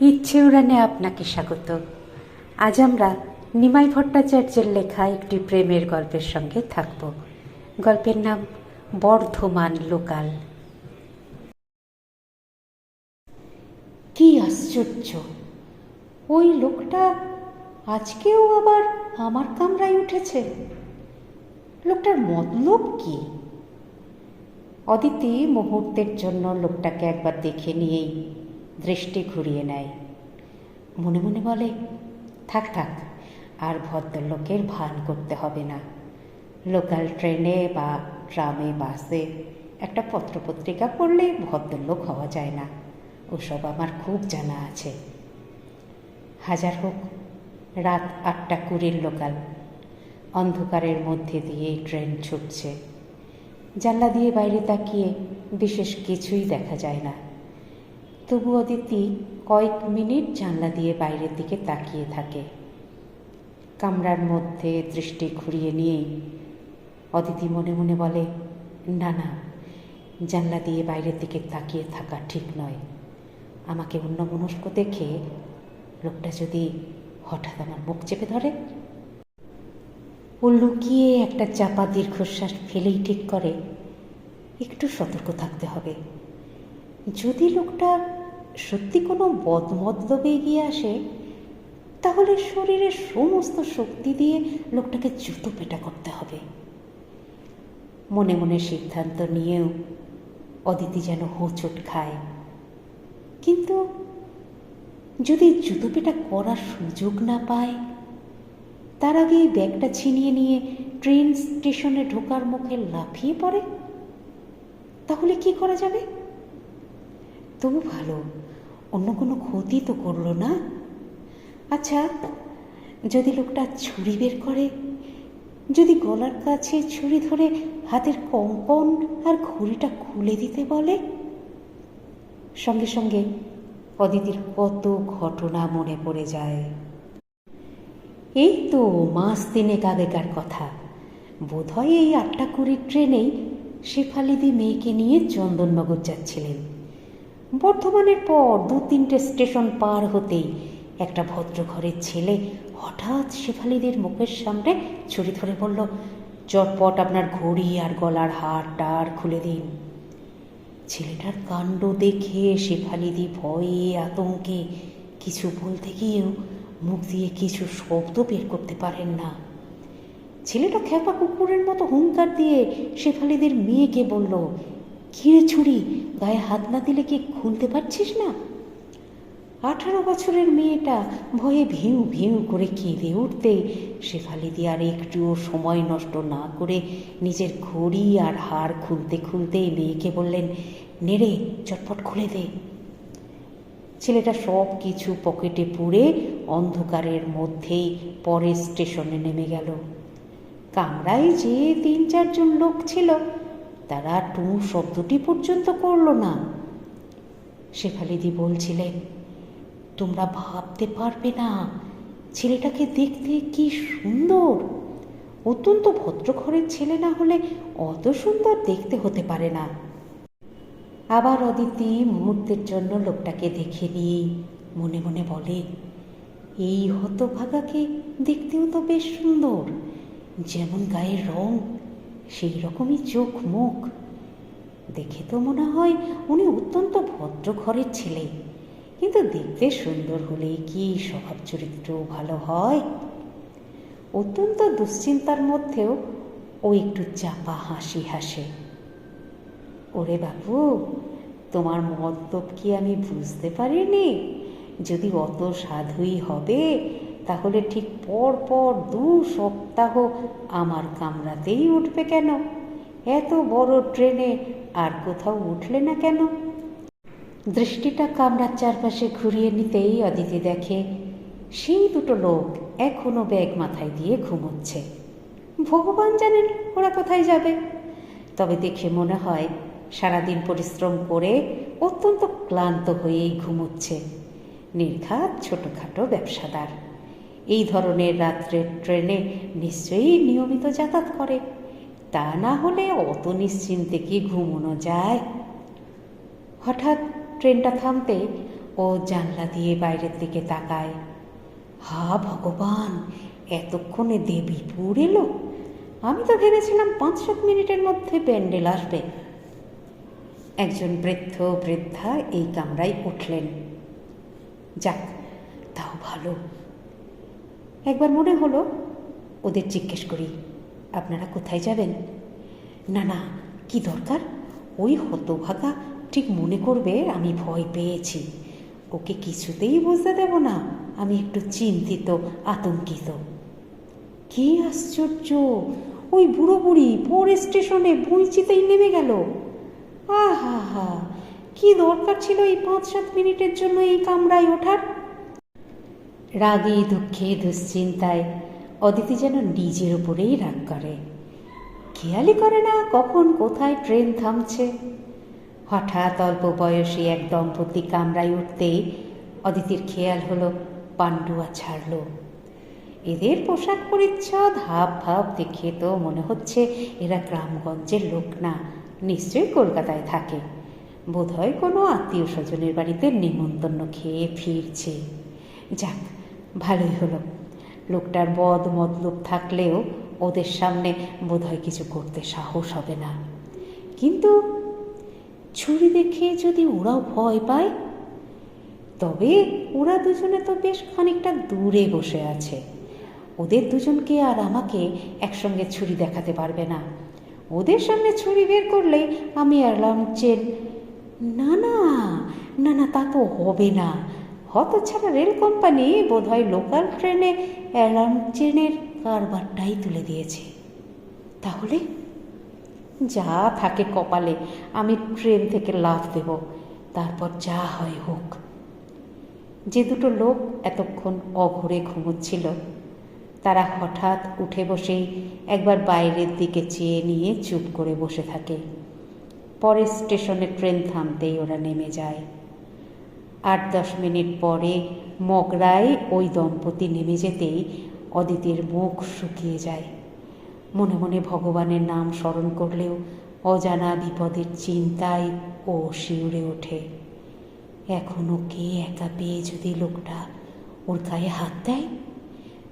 ইচ্ছে উড়ানে আপনাকে স্বাগত। আজ আমরা নিমাই ভট্টাচার্যের লেখা একটি প্রেমের গল্পের সঙ্গে থাকব। গল্পের নাম বর্ধমান লোকাল। কি আশ্চর্য! ওই লোকটা আজকেও আবার আমার কামরায় উঠেছে। লোকটার মতলব কি? অদিতি মুহূর্তের জন্য লোকটাকে একবার দেখে নিয়েই দৃষ্টি ঘুরিয়ে নেয়। মনে মনে বলে, থাক থাক, আর ভদ্রলোকের ভান করতে হবে না। লোকাল ট্রেনে বা ট্রামে বাসে একটা পত্রপত্রিকা পড়লে ভদ্রলোক হওয়া যায় না। ওসব আমার খুব জানা আছে। হাজার হোক, রাত আটটা কুড়ির লোকাল। অন্ধকারের মধ্যে দিয়ে ট্রেন ছুটছে। জানলা দিয়ে বাইরে তাকিয়ে বিশেষ কিছুই দেখা যায় না। তবু অদিতি কয়েক মিনিট জানলা দিয়ে বাইরের দিকে তাকিয়ে থাকে। কামরার মধ্যে দৃষ্টি ঘুরিয়ে নিয়ে অদিতি মনে মনে বলে, না না, জানলা দিয়ে বাইরের দিকে তাকিয়ে থাকা ঠিক নয়। আমাকে অন্য মনস্ক দেখে লোকটা যদি হঠাৎ আমার মুখ চেপে ধরে? ও লুকিয়ে একটা চাপা দীর্ঘশ্বাস ফেলেই ঠিক করে, একটু সতর্ক থাকতে হবে। যদি লোকটা সত্যি কোনো বদমদ্দবে এগিয়ে আসে? তাহলে শরীরের সমস্ত শক্তি দিয়ে লোকটাকে জুতো পেটা করতে হবে। মনে মনে সিদ্ধান্ত নিয়েও অদিতি যেন হোঁচট খায়। কিন্তু যদি জুতো পেটা করার সুযোগ না পায়, তার আগে এই ব্যাগটা ছিনিয়ে নিয়ে ট্রেন স্টেশনে ঢোকার মুখে লাফিয়ে পড়ে? তাহলে কি করা যাবে? তবু ভালো। অন্য কোনো ক্ষতি তো করল না? আচ্ছা যদি লোকটা ছুরি বের করে, যদি গলার কাছে ছুরি ধরে হাতের কঙ্কন আর ঘড়িটা খুলে দিতে বলে? সঙ্গে সঙ্গে অদিতির কত ঘটনা মনে পড়ে যায়। এই তো মাস তিনেক আগেকার কথা। বোধহয় এই আটটা কুড়ির ট্রেনেই শেফালিদি মেয়েকে নিয়ে চন্দননগর যাচ্ছিলেন। বর্ধমানের পর দু তিনটে স্টেশন পার হতেই একটা ভদ্রঘরের ছেলে হঠাৎ শেফালিদের মুখের সামনে ছুরি ধরে বলল, চটপট আপনার ঘড়ি আর গলার হার টার খুলে দিন। ছেলেটার কাণ্ড দেখে শেফালিদি ভয়ে আতঙ্কে কিছু বলতে গিয়েও মুখ দিয়ে কিছু শব্দ বের করতে পারেন না। ছেলেটা খেপা কুকুরের মতো হুঙ্কার দিয়ে শেফালিদের মেয়েকে বলল কিরে ছুরি গায়ে হাত না দিলে কি খুলতে পারছিস না? আঠারো বছরের মেয়েটা ভয়ে ভিউ ভিউ করে কেঁদে উঠতে শেফালিদি আর একটুও সময় নষ্ট না করে নিজের ঘড়ি আর হার খুলতে খুলতে মেয়েকে বললেন নেড়ে চটপট খুলে দে। ছেলেটা সব কিছু পকেটে পুড়ে অন্ধকারের মধ্যেই পরের স্টেশনে নেমে গেল। কামরায় যে তিন চারজন লোক ছিল তারা টু শব্দটি পর্যন্ত করল না। শেফালিদি বলছিলেন তোমরা ভাবতে পারবে না, ছেলেটাকে দেখতে কি সুন্দর। অত্যন্ত ভদ্রঘরের ছেলে না হলে অত সুন্দর দেখতে হতে পারে না। আবার অদিতি মুহূর্তের জন্য লোকটাকে দেখে নিয়েই মনে মনে বলে, এই হতভাগাকে দেখতেও তো বেশ সুন্দর, যেমন গায়ের রং সেই রকমই চোখ মুখ। দেখে তো মনে হয় উনি অত্যন্ত ভদ্র ঘরের ছেলে। কিন্তু দেখতে সুন্দর হলে কি স্বভাব চরিত্র ভালো হয়? অত্যন্ত দুশ্চিন্তার মধ্যেও ও একটু চাপা হাসি হাসে। ওরে বাবু তোমার মতলব কি আমি বুঝতে পারিনি? যদি অত সাধুই হবে তাহলে ঠিক পর পর দু সপ্তাহ আমার কামরাতেই উঠবে কেন? এত বড় ট্রেনে আর কোথাও উঠলে না কেন? দৃষ্টিটা কামরার চারপাশে ঘুরিয়ে নিতেই অদিতি দেখে, সেই দুটো লোক এখনও ব্যাগ মাথায় দিয়ে ঘুমোচ্ছে। ভগবান জানেন ওরা কোথায় যাবে। তবে দেখে মনে হয় সারাদিন পরিশ্রম করে অত্যন্ত ক্লান্ত হয়েই ঘুমোচ্ছে। নির্ঘাত ছোটোখাটো ব্যবসাদার। এই ধরনের রাত্রের ট্রেনে নিশ্চয়ই নিয়মিত যাতায়াত করে। তা না হলে অত নিশ্চিন্তে কি ঘুমোনো যায়? হঠাৎ ট্রেনটা থামতে ও জানলা দিয়ে বাইরের দিকে তাকায়। হা ভগবান, এতক্ষণে দেবীপুর এলো। আমি তো ভেবেছিলাম পাঁচ সাত মিনিটের মধ্যে প্যান্ডেল আসবে। একজন বৃদ্ধ বৃদ্ধা এই কামরায় উঠলেন। যাক, তাও ভালো। একবার মনে হলো ওদের জিজ্ঞেস করি, আপনারা কোথায় যাবেন? না না, কি দরকার? ওই হতভাগা ঠিক মনে করবে আমি ভয় পেয়েছি। ওকে কিছুতেই বুঝতে দেব না, আমি একটু চিন্তিত, আতঙ্কিত। কি আশ্চর্য! ওই বুড়ো বুড়ি পরে স্টেশনে বইচিতেই নেমে গেল। আহা, হা, কি দরকার ছিল এই পাঁচ সাত মিনিটের জন্য এই কামরায় ওঠার? রাগে, দুঃখে, দুশ্চিন্তায় অদিতি যেন নিজের উপরেই রাগ করে। খেয়ালই করে না কখন কোথায় ট্রেন থামছে। হঠাৎ অল্প বয়সী এক দম্পতি কামরায় উঠতেই অদিতির খেয়াল হলো পাণ্ডুয়া ছাড়ল। এদের পোশাক পরিচ্ছদ হাব ভাব দেখে তো মনে হচ্ছে এরা গ্রামগঞ্জের লোক না, নিশ্চয়ই কলকাতায় থাকে। বোধহয় কোনো আত্মীয় স্বজনের বাড়িতে নিমন্ত্রণ খেয়ে ফিরছে। যাক ভালোই হলো। লোকটার বদ মতলব থাকলেও ওদের সামনে বোধহয় কিছু করতে সাহস হবে না। কিন্তু ছুরি দেখে যদি ওরাও ভয় পায়, তবে ওরা দুজনে তো বেশ খানিকটা দূরে বসে আছে। ওদের দুজনকে আর আমাকে একসঙ্গে ছুরি দেখাতে পারবে না। ওদের সামনে ছুরি বের করলে আমি অ্যালার্ম চেন না না না না, তা তো হবে না। হতছাড়া রেল কোম্পানি বোধহয় লোকাল ট্রেনে অ্যালার্ম চেনের কারবারটাই তুলে দিয়েছে। তাহলে? যা থাকে কপালে, আমি ট্রেন থেকে লাফ দেব, তারপর যা হয় হোক। যে দুটো লোক এতক্ষণ অঘরে ঘুমোচ্ছিল, তারা হঠাৎ উঠে বসেই একবার বাইরের দিকে চেয়ে নিয়ে চুপ করে বসে থাকে। পরে স্টেশনে ট্রেন থামতেই ওরা নেমে যায়। আট দশ মিনিট পরে মগরায় ওই দম্পতি নেমে যেতেই অদিতির মুখ শুকিয়ে যায়। মনে মনে ভগবানের নাম স্মরণ করলেও অজানা বিপদের চিন্তায় ও শিউরে ওঠে। এখনও কে একা পেয়ে যদি লোকটা ওর গায়ে হাত দেয়?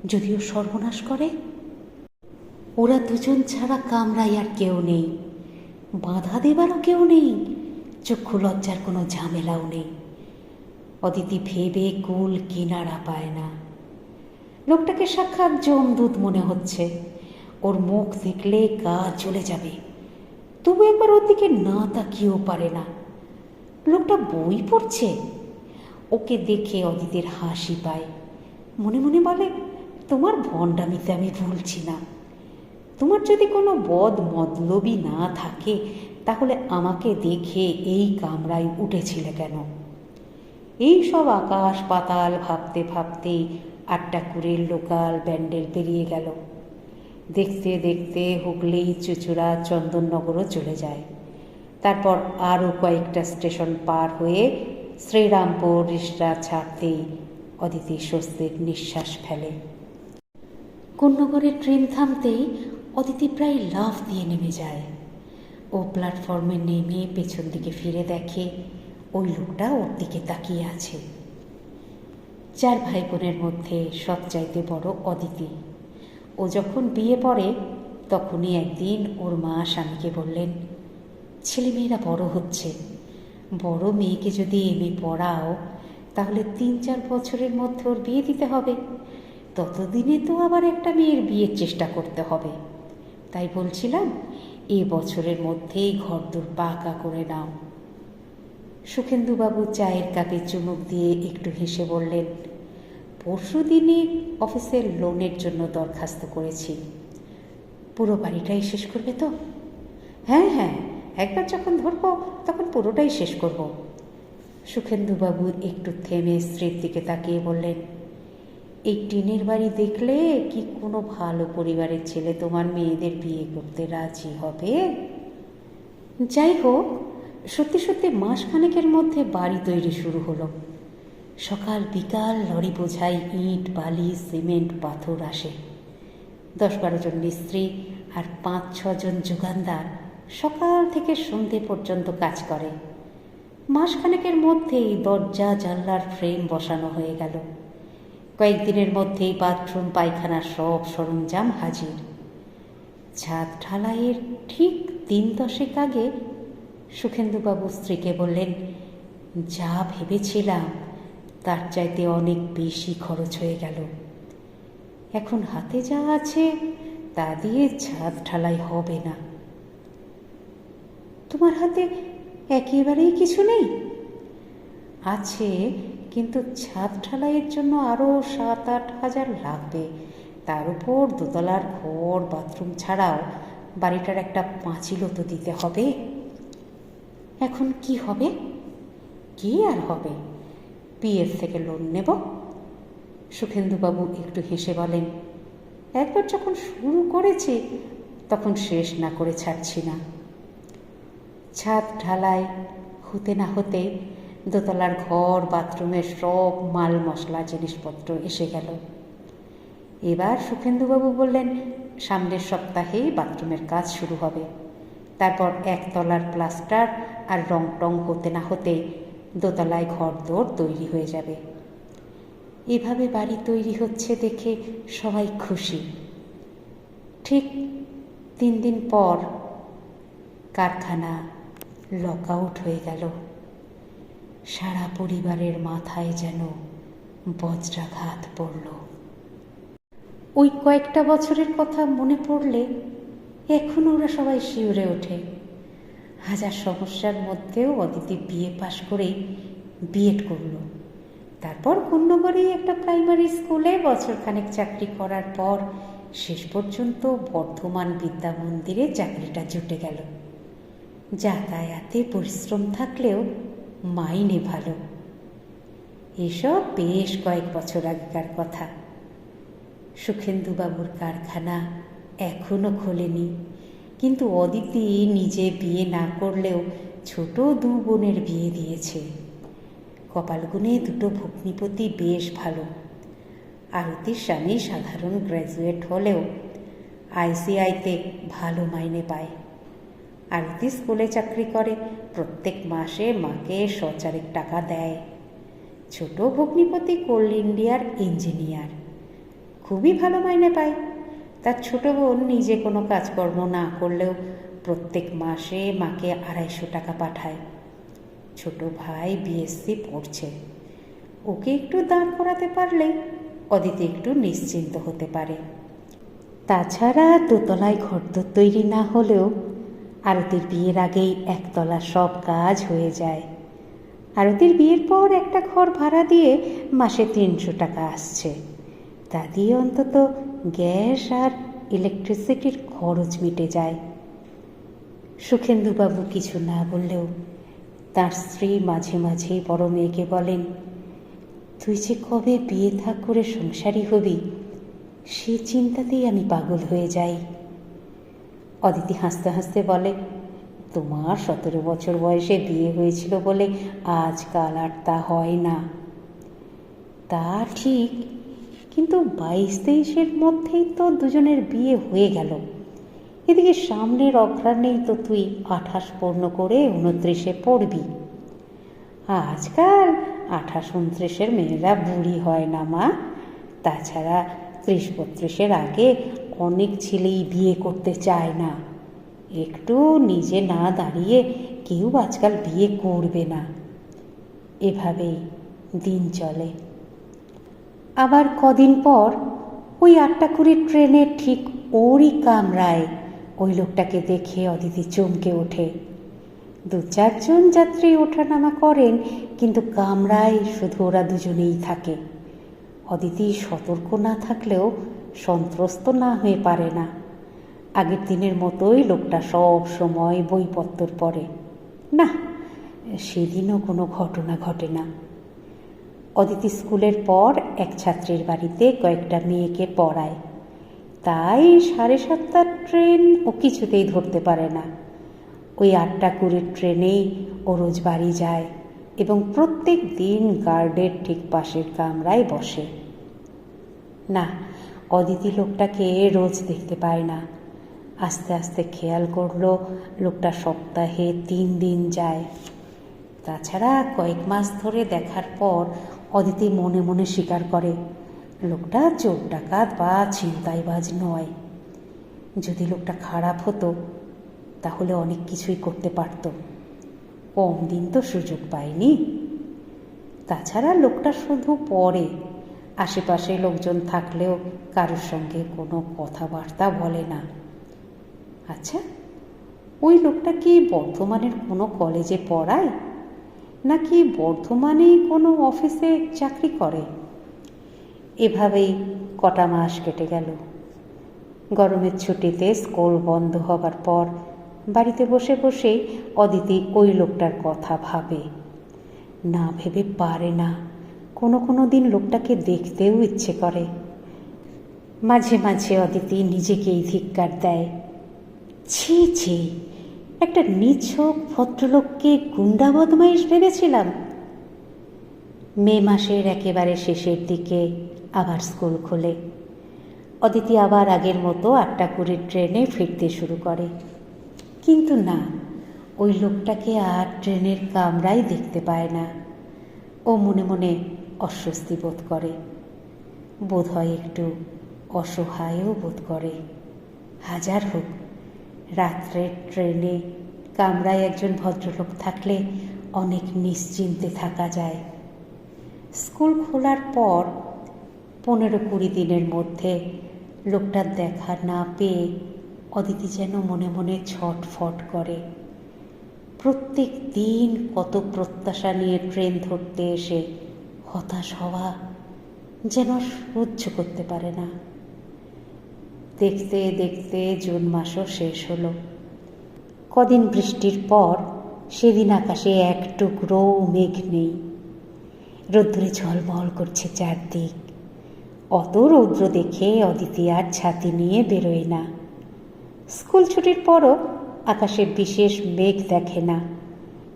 যদিও সর্বনাশ করে। ওরা দুজন ছাড়া কামরায় আর কেউ নেই। বাধা দেবারও কেউ নেই। চক্ষু লজ্জার কোনো ঝামেলাও নেই। অদিতি ভেবে কুল কিনারা পায় না। লোকটাকে সাক্ষাৎ জমদূত মনে হচ্ছে। ওর মুখ দেখলে গা চলে যাবে। তবু একবার ওর দিকে না তাকিয়েও পারে না। লোকটা বই পড়ছে। ওকে দেখে অদিতির হাসি পায়। মনে মনে বলে, তোমার ভণ্ডামিতে আমি ভুলছি না। তোমার যদি কোনো বদ মতলবই না থাকে, তাহলে আমাকে দেখে এই কামরায় উঠেছিলে কেন? এই সব আকাশ পাতাল ভাবতে ভাবতে আটটা করে লোকাল ব্যান্ডেল পেরিয়ে গেল। দেখতে দেখতে হুগলি চুচুড়া চন্দননগরও চলে যায়। তারপর আরও কয়েকটা স্টেশন পার হয়ে শ্রীরামপুর রিসরা ছাড়তেই অদিতি স্বস্তির নিঃশ্বাস ফেলে। কোন্নগরের ট্রেন থামতেই অদিতি প্রায় লাফ দিয়ে নেমে যায়। ও প্ল্যাটফর্মে নেমে পেছন দিকে ফিরে দেখে ওই লোকটা ওর দিকে তাকিয়ে আছে। চার ভাই বোনের মধ্যে সবচাইতে বড় অদিতি। ও যখন বিয়ে পড়ে, তখনই একদিন ওর মা স্বামীকে বললেন, ছেলেমেয়েরা বড় হচ্ছে। বড় মেয়েকে যদি এমএ পড়াও, তাহলে তিন চার বছরের মধ্যে ওর বিয়ে দিতে হবে। ততদিনে তো আবার একটা মেয়ের বিয়ের চেষ্টা করতে হবে। তাই বলছিলাম, এ বছরের মধ্যেই ঘরদোর পাকা করে নাও। সুখেন্দুবাবু চায়ের কাপে চুমুক দিয়ে একটু হেসে বললেন, পরশু দিনই অফিসের লোনের জন্য দরখাস্ত করেছি। পুরো বাড়িটাই শেষ করবে তো? হ্যাঁ হ্যাঁ একবার যখন ধরবো, তখন পুরোটাই শেষ করব। সুখেন্দুবাবু একটু থেমে স্ত্রীর দিকে তাকিয়ে বললেন, এই টিনের বাড়ি দেখলে কি কোনো ভালো পরিবারের ছেলে তোমার মেয়েদের বিয়ে করতে রাজি হবে? যাই হোক সত্যি সত্যি মধ্যে বাড়ি তৈরি শুরু হলো। সকাল বিকাল লরি বোঝাই ইট, বালি, সিমেন্ট, পাথর আসে। দশ বারো জন মিস্ত্রি আর পাঁচ ছজন যোগানদার সকাল থেকে সন্ধে পর্যন্ত কাজ করে। মাসখানেকের মধ্যেই দরজা, জানলার ফ্রেম বসানো হয়ে গেল। কয়েকদিনের মধ্যেই বাথরুম পায়খানার সব সরঞ্জাম হাজির। ছাদ ঢালাইয়ের ঠিক দিন দশেক আগে সুখেন্দুবাবু স্ত্রীকে বললেন, যা ভেবেছিলাম, তার চাইতে অনেক বেশি খরচ হয়ে গেল। এখন হাতে যা আছে, তা দিয়ে ছাদ ঢালাই হবে না। তোমার হাতে একেবারেই কিছু নেই? আছে, কিন্তু ছাদ ঢালাইয়ের জন্য আরও সাত আট হাজার লাগবে। তার উপর দোতলার ঘর, বাথরুম ছাড়াও বাড়িটার একটা পাঁচিলও তো দিতে হবে। এখন কি হবে? কি আর হবে? পিএফ থেকে লোন নেব? সুখেন্দুবাবু একটু হেসে বলেন, একবার যখন শুরু করেছি, তখন শেষ না করে ছাড়ছি না। ছাদ ঢালাই হতে না হতে দোতলার ঘর, বাথরুমের সব মাল, মশলা, জিনিসপত্র এসে গেল। এবার সুখেন্দুবাবু বললেন, সামনের সপ্তাহেই বাথরুমের কাজ শুরু হবে। তারপর একতলার প্লাস্টার আর রং টং করতে না হতে দোতলায় ঘর দৌড় তৈরি হয়ে যাবে। এভাবে বাড়ি তৈরি হচ্ছে দেখে সবাই খুশি। ঠিক তিন দিন পর কারখানা লক আউট হয়ে গেল। সারা পরিবারের মাথায় যেন বজ্রাঘাত পড়ল। ওই কয়েকটা বছরের কথা মনে পড়লে এখন ওরা সবাই শিউরে ওঠে। হাজার সমস্যার মধ্যেও অদিতি বিয়ে পাশ করেই বিএড করল। তারপর কন্যগড়েই একটা প্রাইমারি স্কুলে বছরখানেক চাকরি করার পর শেষ পর্যন্ত বর্ধমান বিদ্যা মন্দিরে চাকরিটা জুটে গেল। যাতায়াতে পরিশ্রম থাকলেও মাইনে ভালো। এসব বেশ কয়েক বছর আগেকার কথা। সুখেন্দুবাবুর কারখানা এখনও খোলেনি। কিন্তু অদিতি নিজে বিয়ে না করলেও ছোট দু বোনের বিয়ে দিয়েছে। কপালগুনে দুটো ভগ্নিপতি বেশ ভালো। আরতির স্বামী সাধারণ গ্র্যাজুয়েট হলেও আইসিআইতে ভালো মাইনে পায়। আরতি স্কুলে চাকরি করে, প্রত্যেক মাসে মাকে সচারেক টাকা দেয়। ছোট ভগ্নিপতি কোল ইন্ডিয়ার ইঞ্জিনিয়ার। খুবই ভালো মাইনে পায়। তার ছোট বোন নিজে কোনো কাজকর্ম না করলেও প্রত্যেক মাসে মাকে আড়াইশো টাকা পাঠায়। ছোট ভাই বিএসসি পড়ছে। ওকে একটু দাঁড় করাতে পারলেই অদিতি একটু নিশ্চিন্ত হতে পারে। তাছাড়া দোতলায় ঘরদোর তৈরি না হলেও আরতির বিয়ের আগেই একতলা সব কাজ হয়ে যায়। আরতির বিয়ের পর একটা ঘর ভাড়া দিয়ে মাসে তিনশো টাকা আসছে। তা দিয়ে অন্তত গ্যাস আর ইলেকট্রিসিটির খরচ মিটে যায়। সুখেন্দুবাবু কিছু না বললেও তার স্ত্রী মাঝে মাঝে বড় মেয়েকে বলেন, তুই যে কবে বিয়ে থাক করে সংসারী হবি, সে চিন্তাতেই আমি পাগল হয়ে যাই। অদিতি হাসতে হাসতে বলে, তোমার সতেরো বছর বয়সে বিয়ে হয়েছিল বলে আজকাল আর তা হয় না। তা ঠিক কিন্তু বাইশ তেইশের মধ্যেই তো দুজনের বিয়ে হয়ে গেল। এদিকে সামনের অঘ্রাণেই তো তুই আঠাশ পূর্ণ করে উনত্রিশে পড়বি। আজকাল আঠাশ উনত্রিশের মেয়েরা বুড়ি হয় না মা। তাছাড়া ত্রিশ বত্রিশের আগে অনেক ছেলেই বিয়ে করতে চায় না। একটু নিজে না দাঁড়িয়ে কেউ আজকাল বিয়ে করবে না। এভাবেই দিন চলে। আবার কদিন পর ওই আটটা কুড়ি ট্রেনে ঠিক ওরই কামরায় ওই লোকটাকে দেখে অদিতি চমকে ওঠে। দু চারজন যাত্রী ওঠানামা করেন, কিন্তু কামরায় শুধু ওরা দুজনেই থাকে। অদিতি সতর্ক না থাকলেও সন্ত্রস্ত না হয়ে পারে না। আগের দিনের মতোই লোকটা সব সময় বইপত্তর পড়ে। না, সেদিনও কোনো ঘটনা ঘটে না। অদিতি স্কুলের পর এক ছাত্রীর বাড়িতে কয়েকটা মেয়েকে পড়ায়। তাই সাড়ে সাতটার ট্রেন ও কিছুতেই ধরতে পারে না। ওই আটটা কুড়ির ট্রেনেই ও রোজ বাড়ি যায় এবং প্রত্যেক দিন গার্ডের ঠিক পাশের কামরায় বসে। না, অদিতি লোকটাকে রোজ দেখতে পায় না। আস্তে আস্তে খেয়াল করল লোকটা সপ্তাহে তিন দিন যায়। তাছাড়া কয়েক মাস ধরে দেখার পর অদিতি মনে মনে স্বীকার করে, লোকটা চোর ডাকাত বা ছিনতাইবাজ নয়। যদি লোকটা খারাপ হতো, তাহলে অনেক কিছুই করতে পারত। কম দিন তো সুযোগ পায়নি। তাছাড়া লোকটা শুধু পড়ে। আশেপাশে লোকজন থাকলেও কারোর সঙ্গে কোনো কথাবার্তা বলে না। আচ্ছা ওই লোকটা কি বর্ধমানের কোনো কলেজে পড়ায়? নাকি বর্ধমানেই কোনো অফিসে চাকরি করে? এভাবেই কটা মাস কেটে গেল। গরমের ছুটিতে স্কুল বন্ধ হবার পর বাড়িতে বসে বসে অদিতি ওই লোকটার কথা ভাবে। না ভেবে পারে না, কোনো কোনো দিন লোকটাকে দেখতেও ইচ্ছে করে। মাঝে মাঝে অদিতি নিজেকেই ধিক্কার দেয়। ছি ছি একটা নিছক ভদ্রলোককে গুন্ডা বদমাইশ ভেবেছিলাম। মে মাসের একেবারে শেষের দিকে আবার স্কুল খোলে। অদিতি আবার আগের মতো আটটা কুড়ির ট্রেনে ফিরতে শুরু করে। কিন্তু না, ওই লোকটাকে আর ট্রেনের কামরাই দেখতে পায় না। ও মনে মনে অস্বস্তি বোধ করে। বোধ হয় একটু অসহায়ও বোধ করে। হাজার হোক। রাত্রের ট্রেনে কামরায় একজন ভদ্রলোক থাকলে অনেক নিশ্চিন্তে থাকা যায়। স্কুল খোলার পর পনেরো কুড়ি দিনের মধ্যে লোকটার দেখা না পেয়ে অদিতি যেন মনে মনে ছটফট করে। প্রত্যেক দিন কত প্রত্যাশা নিয়ে ট্রেন ধরতে এসে হতাশ হওয়া যেন সহ্য করতে পারে না। দেখতে দেখতে জুন মাসও শেষ হলো। কদিন বৃষ্টির পর সেদিন আকাশে এক টুকরো মেঘ নেই। রোদ্দুরে ঝলমল করছে চারদিক। অত রৌদ্র দেখে অদিতি আর ছাতি নিয়ে বেরোয় না। স্কুল ছুটির পরও আকাশে বিশেষ মেঘ দেখে না।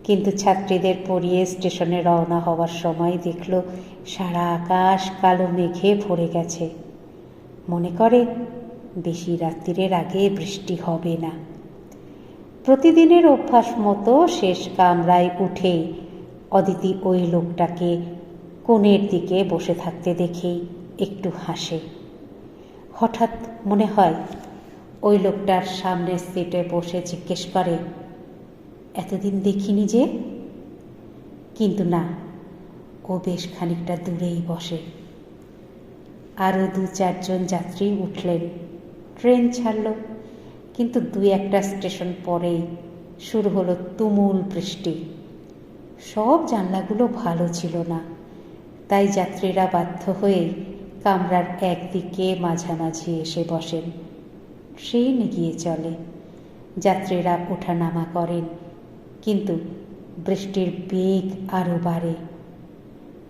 কিন্তু ছাত্রীদের পড়িয়ে স্টেশনে রওনা হওয়ার সময় দেখল সারা আকাশ কালো মেঘে ভরে গেছে। মনে করে বেশি রাত্রিরের আগে বৃষ্টি হবে না। প্রতিদিনের অভ্যাস মতো শেষ কামরায় উঠে অদিতি ওই লোকটাকে কোণের দিকে বসে থাকতে দেখেই একটু হাসে। হঠাৎ মনে হয় ওই লোকটার সামনের সিটে বসে জিজ্ঞেস করে, এতদিন দেখিনি যে? কিন্তু না, ও বেশ খানিকটা দূরেই বসে। আরও দু চারজন যাত্রী উঠলেন। ট্রেন ছাড়ল। কিন্তু দুই একটা স্টেশন পরেই শুরু হলো তুমুল বৃষ্টি। সব জানলাগুলো ভালো ছিল না। তাই যাত্রীরা বাধ্য হয়ে কামরার একদিকে মাঝামাঝি এসে বসেন। ট্রেন গিয়ে চলে। যাত্রীরা ওঠানামা করেন। কিন্তু বৃষ্টির বেগ আরও বাড়ে।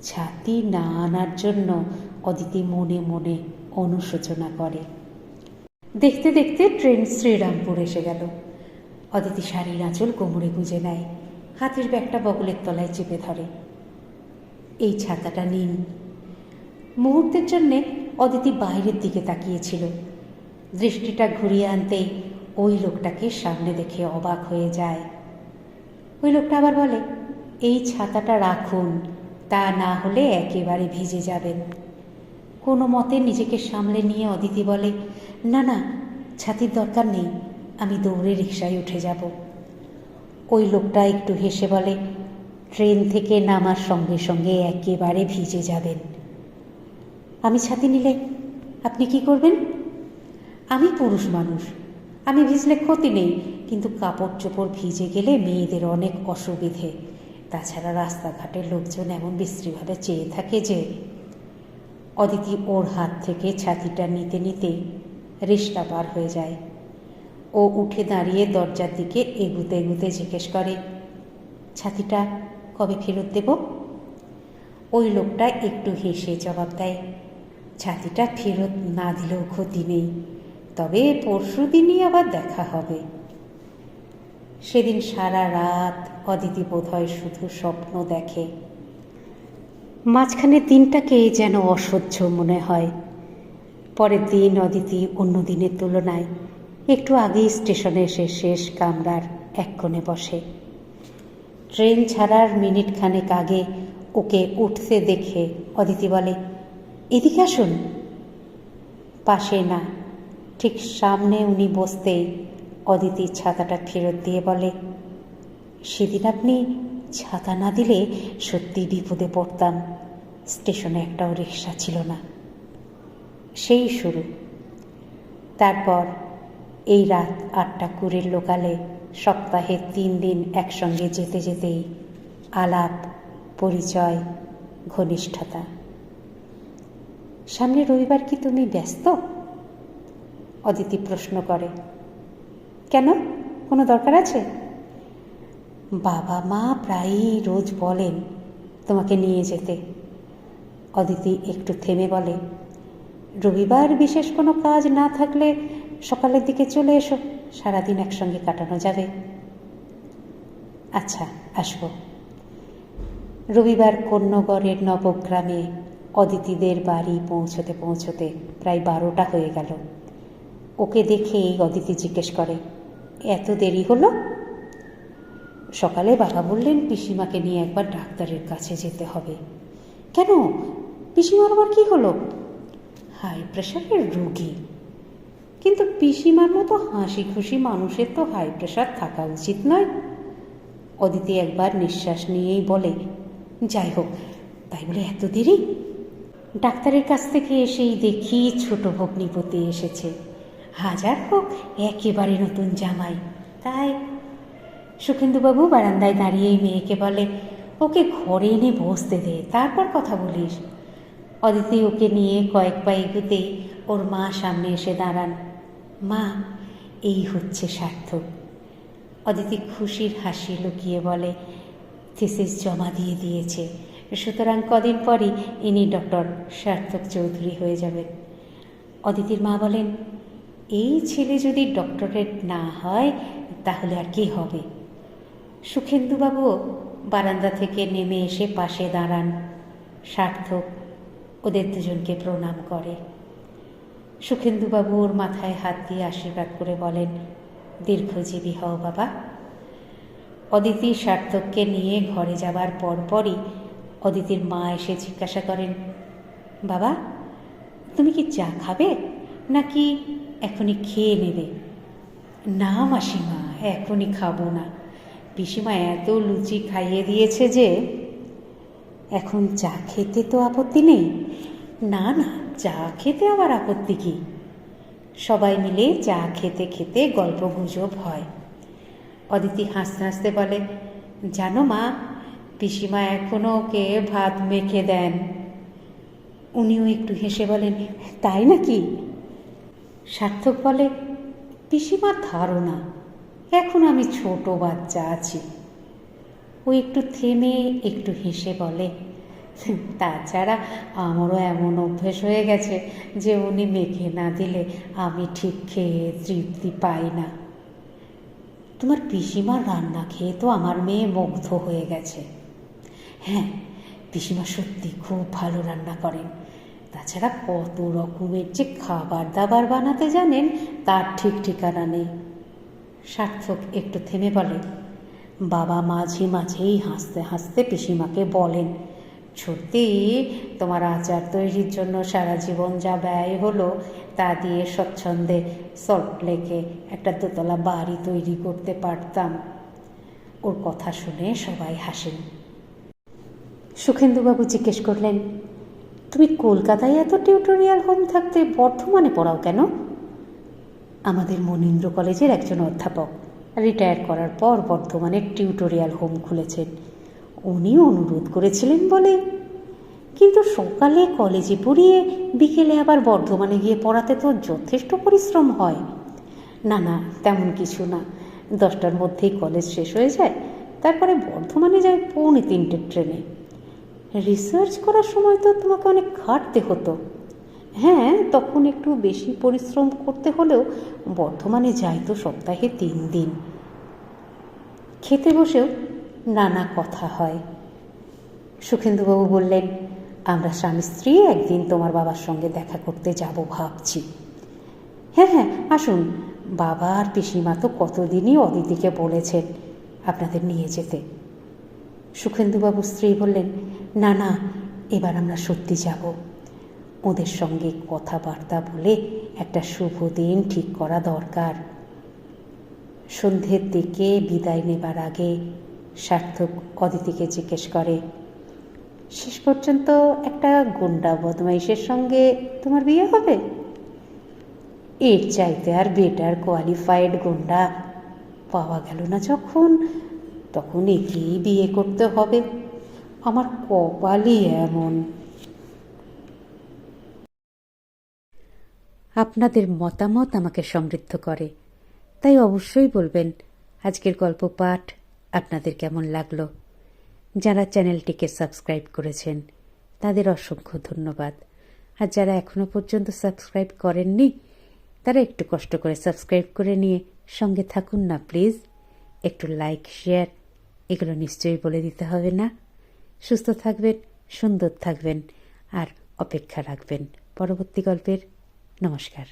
ছাতি না আনার জন্য অদিতি মনে মনে অনুশোচনা করে। দেখতে দেখতে ট্রেন শ্রীরামপুর এসে গেল। অদিতি শাড়ির আঁচল কোমরে গুঁজে নেয়, হাতের ব্যাগটা বগলের তলায় চেপে ধরে। এই ছাতাটা নিন। মুহূর্তের জন্যে অদিতি বাইরের দিকে তাকিয়েছিল। দৃষ্টিটা ঘুরিয়ে আনতেই ওই লোকটাকে সামনে দেখে অবাক হয়ে যায়। ওই লোকটা আবার বলে, এই ছাতাটা রাখুন, তা না হলে একেবারে ভিজে যাবেন। কোনো মতে নিজেকে সামলে নিয়ে অদিতি বলে, না না, ছাতির দরকার নেই, আমি দৌড়ে রিক্সায় উঠে যাব। ওই লোকটা একটু হেসে বলে, ট্রেন থেকে নামার সঙ্গে সঙ্গে একেবারে ভিজে যাবেন। আমি ছাতি নিলে আপনি কি করবেন? আমি পুরুষ মানুষ, আমি ভিজলে ক্ষতি নেই, কিন্তু কাপড় চোপড় ভিজে গেলে মেয়েদের অনেক অসুবিধে। তাছাড়া রাস্তাঘাটের লোকজন এমন বিশ্রীভাবে চেয়ে থাকে যে অদিতি ওর হাত থেকে ছাতিটা নিতে নিতে রিস্তা পার হয়ে যায়। ও উঠে দাঁড়িয়ে দরজার দিকে এগুতে এগুতে জিজ্ঞেস করে, ছাতিটা কবে ফেরত দেব? ওই লোকটা একটু হেসে জবাব দেয়, ছাতিটা ফেরত না দিলেও ক্ষতি নেই, তবে পরশু দিনই আবার দেখা হবে। সেদিন সারা রাত অদিতি বোধহয় শুধু স্বপ্ন দেখে মাঝখানের দিনটাকে যেন অসহ্য মনে হয়। পরের দিন অদিতি অন্য দিনের তুলনায় একটু আগেই স্টেশনে এসে শেষ কামরার এক কোণে বসে। ট্রেন ছাড়ার মিনিট খানেক আগে ওকে উঠতে দেখে অদিতি বলে, এদিকে আসুন। পাশে না। ঠিক সামনে উনি বসতেই অদিতি ছাতাটা ফেরত দিয়ে বলে, সেদিন আপনি ছাতা না দিলে সত্যি বিপদে পড়তাম। স্টেশনে একটাও রিক্সা ছিল না। সেই শুরু। তারপর এই রাত আটটা কুড়ির লোকালে সপ্তাহে তিন দিন একসঙ্গে যেতে যেতেই আলাপ, পরিচয়, ঘনিষ্ঠতা। সামনে রবিবার কি তুমি ব্যস্ত? অদিতি প্রশ্ন করে। কেন? কোনো দরকার আছে? বাবা মা প্রায়ই রোজ বলেন তোমাকে নিয়ে যেতে। অদিতি একটু থেমে বলে, রবিবার বিশেষ কোনো কাজ না থাকলে সকালের দিকে চলে এসো, সারাদিন একসঙ্গে কাটানো যাবে। আচ্ছা আসব। রবিবার কন্যগড়ের নবগ্রামে অদিতিদের বাড়ি পৌঁছতে পৌঁছতে প্রায় বারোটা হয়ে গেল। ওকে দেখেই অদিতি জিজ্ঞেস করে, এত দেরি হলো? সকালে বাবা বললেন, পিসিমাকে নিয়ে একবার ডাক্তারের কাছে যেতে হবে। কেন? পিসিমার আবার কি হলো? হাই প্রেশারের রুগী। কিন্তু পিসিমার মতো হাসি খুশি মানুষের তো হাই প্রেশার থাকা উচিত নয়। অদিতি একবার নিঃশ্বাস নিয়েই বলে, যাই হোক, তাই বলে এত দেরি? ডাক্তারের কাছ থেকে এসেই দেখি ছোট ভগ্নিপতি এসেছে। হাজার হোক, একেবারে নতুন জামাই। তাই সুখেন্দুবাবু বারান্দায় দাঁড়িয়েই মেয়েকে বলে, ওকে ঘরে এনে বসতে দে, তারপর কথা বলিস। অদিতি ওকে নিয়ে কয়েক পা এগুতেই ওর মা সামনে এসে দাঁড়ান। মা, এই হচ্ছে সার্থক। অদিতি খুশির হাসি লুকিয়ে বলে থিসিস জমা দিয়ে দিয়েছে। সুতরাং কদিন পরই ইনি ডক্টর সার্থক চৌধুরী হয়ে যাবেন। অদিতির মা বলেন, এই ছেলে যদি ডক্টরেট না হয়, তাহলে আর কি হবে? সুখেন্দুবাবুও বারান্দা থেকে নেমে এসে পাশে দাঁড়ান। সার্থক ওদের দুজনকে প্রণাম করে। সুখেন্দুবাবু ওর মাথায় হাত দিয়ে আশীর্বাদ করে বলেন, দীর্ঘজীবী হও বাবা। অদিতি সার্থককে নিয়ে ঘরে যাবার পরপরই অদিতির মা এসে জিজ্ঞাসা করেন, বাবা, তুমি কি চা খাবে নাকি এখনই খেয়ে নেবে? না মাসিমা, এখনই খাব না। পিসিমা এত লুচি খাইয়ে দিয়েছে যে এখন চা খেতে তো আপত্তি নেই। না না, চা খেতে আবার আপত্তি কি? সবাই মিলে চা খেতে খেতে গল্প গুজব হয়। অদিতি হাসতে হাসতে বলে, জানো মা, পিসিমা এখনও ওকে ভাত মেখে দেন। উনিও একটু হেসে বলেন, তাই নাকি? সার্থক বলে, পিসিমার ধারণা এখন আমি ছোট বাচ্চা আছি। ও একটু থেমে একটু হেসে বলে, তাছাড়া আমারও এমন অভ্যেস হয়ে গেছে যে উনি মেখে না দিলে আমি ঠিক খেয়ে তৃপ্তি পাই না। তোমার পিসিমার রান্না খেয়ে তো আমার মেয়ে মুগ্ধ হয়ে গেছে। হ্যাঁ পিসিমা সত্যি খুব ভালো রান্না করেন। তাছাড়া কত রকমের যে খাবার দাবার বানাতে জানেন, তার ঠিক ঠিকানা নেই। সার্থক একটু থেমে বলে, বাবা মাঝে মাঝেই হাসতে হাসতে পিসিমাকে বলেন, সত্যি তোমার আচার তৈরির জন্য সারা জীবন যা ব্যয় হলো তা দিয়ে স্বচ্ছন্দে সল্ট লেকে একটা দোতলা বাড়ি তৈরি করতে পারতাম ওর কথা শুনে সবাই হাসেন। সুখেন্দুবাবু জিজ্ঞেস করলেন, তুমি কলকাতায় এত টিউটোরিয়াল হোম থাকতে বর্ধমানে পড়াও কেন? আমাদের মনীন্দ্র কলেজের একজন অধ্যাপক। রিটায়ার করার পর বর্ধমানে টিউটোরিয়াল হোম খুলেছেন। উনি অনুরোধ করেছিলেন বলে। কিন্তু সকালে কলেজে পড়িয়ে বিকেলে আবার বর্ধমানে গিয়ে পড়াতে তো যথেষ্ট পরিশ্রম হয়। না না, তেমন কিছু না। দশটার মধ্যেই কলেজ শেষ হয়ে যায়। তারপরে বর্ধমানে যায় পৌনে তিনটের ট্রেনে। রিসার্চ করার সময় তো তোমাকে অনেক খাটতে হতো। হ্যাঁ তখন একটু বেশি পরিশ্রম করতে হলেও বর্ধমানে যাই তো সপ্তাহে তিন দিন। খেতে বসেও নানা কথা হয়। সুখেন্দুবাবু বললেন, আমরা স্বামী স্ত্রী, একদিন তোমার বাবার সঙ্গে দেখা করতে যাব ভাবছি। হ্যাঁ হ্যাঁ আসুন। বাবা আর পিসিমা তো কতদিনই অদিতিকে বলেছেন আপনাদের নিয়ে যেতে। সুখেন্দুবাবুর স্ত্রী বললেন, না না, এবার আমরা সত্যি যাব। ওদের সঙ্গে কথাবার্তা বলে একটা শুভ দিন ঠিক করা দরকার। সন্ধ্যের দিকে বিদায় নেবার আগে সার্থক অদিতিকে জিজ্ঞেস করে, শেষ পর্যন্ত একটা গুন্ডা বদমাইশের সঙ্গে তোমার বিয়ে হবে? এর চাইতে আর বেটার কোয়ালিফাইড গুন্ডা। পাওয়া গেল না যখন, তখন একেই বিয়ে করতে হবে। আমার কপালই এমন। আপনাদের মতামত আমাকে সমৃদ্ধ করে। তাই অবশ্যই বলবেন, আজকের গল্প পাঠ আপনাদের কেমন লাগল? যারা চ্যানেলটিকে সাবস্ক্রাইব করেছেন, তাদের অসংখ্য ধন্যবাদ। আর যারা এখনও পর্যন্ত সাবস্ক্রাইব করেননি, তারা একটু কষ্ট করে সাবস্ক্রাইব করে নিয়ে সঙ্গে থাকুন না, প্লিজ। একটু লাইক, শেয়ার, এগুলো নিশ্চয়ই বলে দিতে হবে না। সুস্থ থাকবেন, সুন্দর থাকবেন, আর অপেক্ষা রাখবেন। পরবর্তী গল্পের নমস্কার।